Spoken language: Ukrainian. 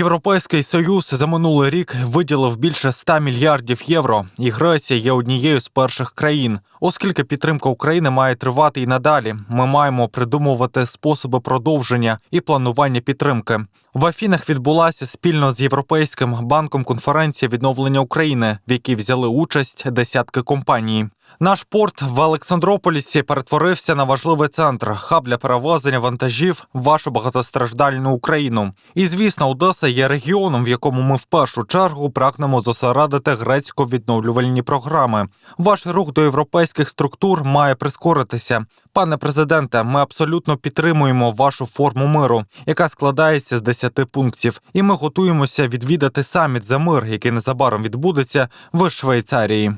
Європейський союз за минулий рік виділив більше 100 мільярдів євро. І Греція є однією з перших країн. Оскільки підтримка України має тривати і надалі, ми маємо придумувати способи продовження і планування підтримки. В Афінах відбулася спільно з Європейським банком конференція відновлення України, в якій взяли участь десятки компаній. Наш порт в Олександрополісі перетворився на важливий центр, хаб для перевезення вантажів в вашу багатостраждальну Україну. І звісно, Одеса є регіоном, в якому ми в першу чергу прагнемо зосередити грецько-відновлювальні програми. Ваш рух до європейських структур має прискоритися. Пане президенте, ми абсолютно підтримуємо вашу форму миру, яка складається з 10 пунктів, і ми готуємося відвідати саміт за мир, який незабаром відбудеться в Швейцарії.